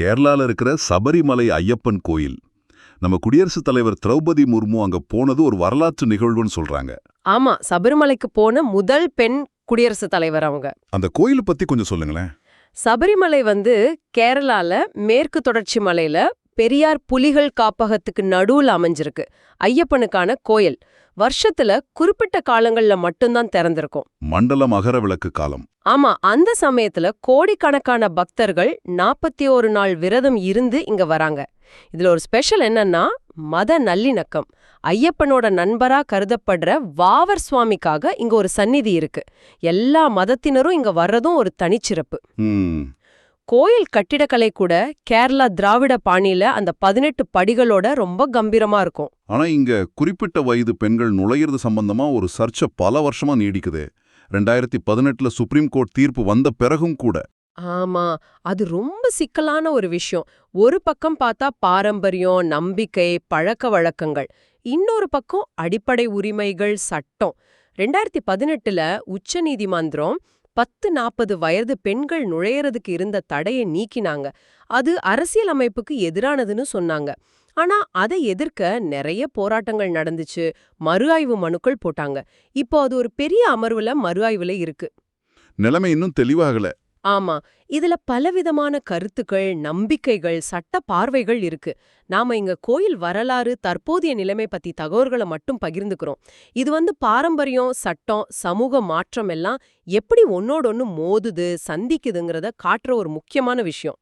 கேரளால இருக்கிற சபரிமலை ஐயப்பன் கோயில். நம்ம குடியரசுத் தலைவர் திரௌபதி முர்மு அங்க போனது ஒரு வரலாற்று நிகழ்வுன்னு சொல்றாங்க. ஆமா சபரிமலைக்கு போன முதல் பெண் குடியரசுத் தலைவர் அவங்க. அந்த கோயிலை பத்தி கொஞ்சம் சொல்லுங்களேன். சபரிமலை வந்து கேரளால மேற்கு தொடர்ச்சி மலையில பெரியார் புலிகள் காப்பகத்துக்கு நடுவுல அமைஞ்சிருக்கு. ஐயப்பனுக்கான கோயில். வருஷத்துல குறிப்பிட்ட காலங்கள்ல மட்டும்தான் திறந்திருக்கும். மண்டல மகர விளக்கு காலம். ஆமா அந்த சமயத்துல கோடிக்கணக்கான பக்தர்கள் நாற்பத்தி ஒரு நாள் விரதம் இருந்து இங்க வராங்க. இதுல ஒரு ஸ்பெஷல் என்னன்னா மத நல்லிணக்கம். ஐயப்பனோட நண்பரா கருதப்படுற வாவர் சுவாமிக்காக இங்க ஒரு சந்நிதி இருக்கு. எல்லா மதத்தினரும் இங்க வர்றதும் ஒரு தனிச்சிறப்பு. கோயில் கட்டிடக்கலை கூட கேரளா திராவிட பாணியில அந்த பதினெட்டு படிகளோட ரொம்ப கம்பீரமா இருக்கும். ஆனா இங்க குறிப்பிட்ட வயது பெண்கள் நுழையிறது சம்பந்தமா ஒரு சர்ச்சை பல வருஷமா நீடிக்குது. ரெண்டாயிரத்தி பதினெட்டுல சுப்ரீம் கோர்ட் தீர்ப்பு வந்த பிறகும் கூட. ஆமா அது ரொம்ப சிக்கலான ஒரு விஷயம். ஒரு பக்கம் பார்த்தா பாரம்பரியம் நம்பிக்கை பழக்க வழக்கங்கள். இன்னொரு பக்கம் அடிப்படை உரிமைகள் சட்டம். ரெண்டாயிரத்தி பதினெட்டுல உச்ச நீதிமன்றம் பத்து நாற்பது வயது பெண்கள் நுழையறதுக்கு இருந்த தடையை நீக்கினாங்க. அது அரசியல் அமைப்புக்கு எதிரானதுன்னு சொன்னாங்க. ஆனா அதை எதிர்க்க நிறைய போராட்டங்கள் நடந்துச்சு. மறு ஆய்வு மனுக்கள் போட்டாங்க. இப்போ அது ஒரு பெரிய அமர்வுல மறு ஆய்வுல இருக்கு. நிலைமை இன்னும் தெளிவாகல. ஆமா. இதுல பலவிதமான கருத்துக்கள் நம்பிக்கைகள் சட்ட பார்வைகள் இருக்கு. நாம இங்க கோயில் வரலாறு தற்போதைய நிலைமை பத்தி தகவல்களை மட்டும் பகிர்ந்துக்கிறோம். இது வந்து பாரம்பரியம் சட்டம் சமூக மாற்றம் எல்லாம் எப்படி ஒன்னோடொன்னு மோதுது சந்திக்குதுங்கிறத காட்டுற ஒரு முக்கியமான விஷயம்.